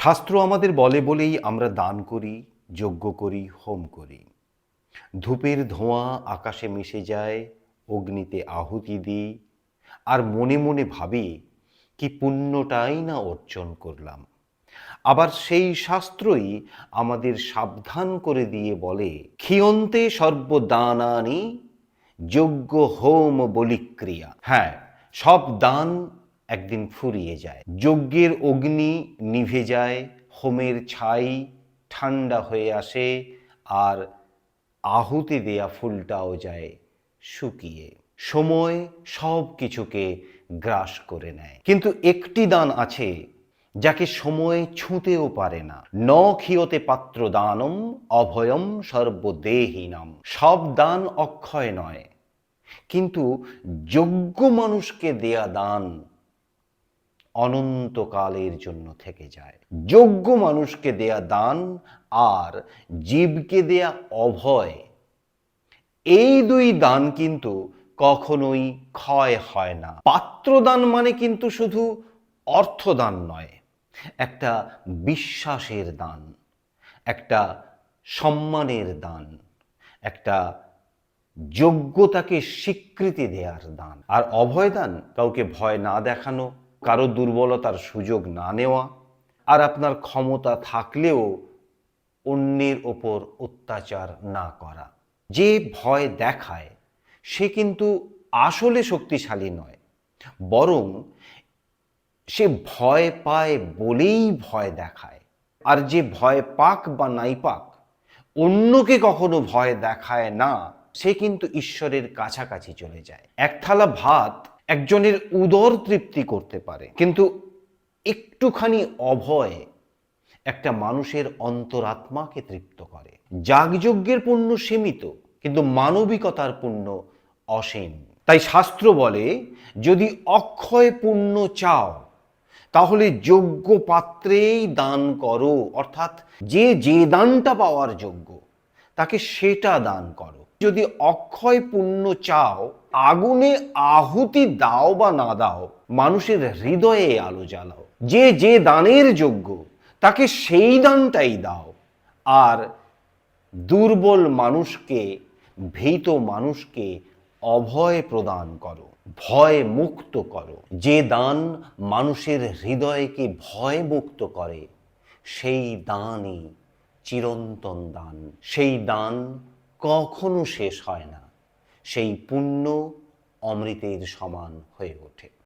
শাস্ত্র আমাদের বলে বলেই আমরা দান করি, যজ্ঞ করি, হোম করি। ধূপের ধোঁয়া আকাশে মিশে যায়, অগ্নিতে আহুতি দিই। আর মনে মনে ভাবি, কি পুণ্যটাই না অর্জন করলাম। আবার সেই শাস্ত্রই আমাদের সাবধান করে দিয়ে বলে, ক্ষিয়ন্তে সর্বদানানি, যজ্ঞ হোম বলিক্রিয়া হ্যাঁ সব দান একদিন ফুরিয়ে যায়। যজ্ঞের অগ্নি নিভে যায়, হোমের ছাই ঠান্ডা হয়ে আসে, আর আহুতি দেয়া ফুলটাও যায় শুকিয়ে। সময় সব কিছুকে গ্রাস করে নেয়। কিন্তু একটি দান আছে যাকে সময় ছুঁতেও পারে না। ন ক্ষিয়তে পাত্র দানম, অভয়ম সর্বদেহীনাম। সব দান অক্ষয় নয়, কিন্তু যোগ্য মানুষকে দেয়া দান অনন্তকালের জন্য থেকে যায়। যোগ্য মানুষকে দেয়া দান আর জীবকে দেয়া অভয়, এই দুই দান কিন্তু কখনোই ক্ষয় হয় না। পাত্রদান মানে কিন্তু শুধু অর্থদান নয়, একটা বিশ্বাসের দান, একটা সম্মানের দান, একটা যোগ্যতাকে স্বীকৃতি দেওয়ার দান। আর অভয় দান কাউকে ভয় না দেখানো কারও দুর্বলতার সুযোগ না নেওয়া আর আপনার ক্ষমতা থাকলেও অন্যের ওপর অত্যাচার না করা। যে ভয় দেখায়, সে কিন্তু আসলে শক্তিশালী নয়। বরং সে ভয় পায় বলেই ভয় দেখায়। আর যে ভয় পাক বা নাই পাক, অন্যকে কখনো ভয় দেখায় না, সে কিন্তু ঈশ্বরের কাছাকাছি চলে যায়। এক থালা ভাত একজনের উদর তৃপ্তি করতে পারে, কিন্তু একটুখানি অভয় একটা মানুষের অন্তরাত্মাকে তৃপ্ত করে। যাগযজ্ঞের পুণ্য সীমিত, কিন্তু মানবিকতার পুণ্য অসীম। তাই শাস্ত্র বলে, যদি অক্ষয় পুণ্য চাও, তাহলে যোগ্য পাত্রেই দান করো। অর্থাৎ যে যে দানটা পাওয়ার যোগ্য তাকে সেটা দান করো। যদি অক্ষয় পুণ্য চাও আগুনে আহুতি দাও বা না দাও, মানুষের হৃদয়ে আলো জ্বালাও। যে যে দানের যোগ্য, তাকে সেই দানটাই দাও। আর দুর্বল মানুষকে, ভীত মানুষকে অভয় প্রদান করো, ভয় মুক্ত করো। যে দান মানুষের হৃদয়কে ভয় মুক্ত করে, সেই দানই চিরন্তন দান। সেই দান কখনো শেষ হয় না। সেই পুণ্য অমৃতের সমান হয়ে ওঠে।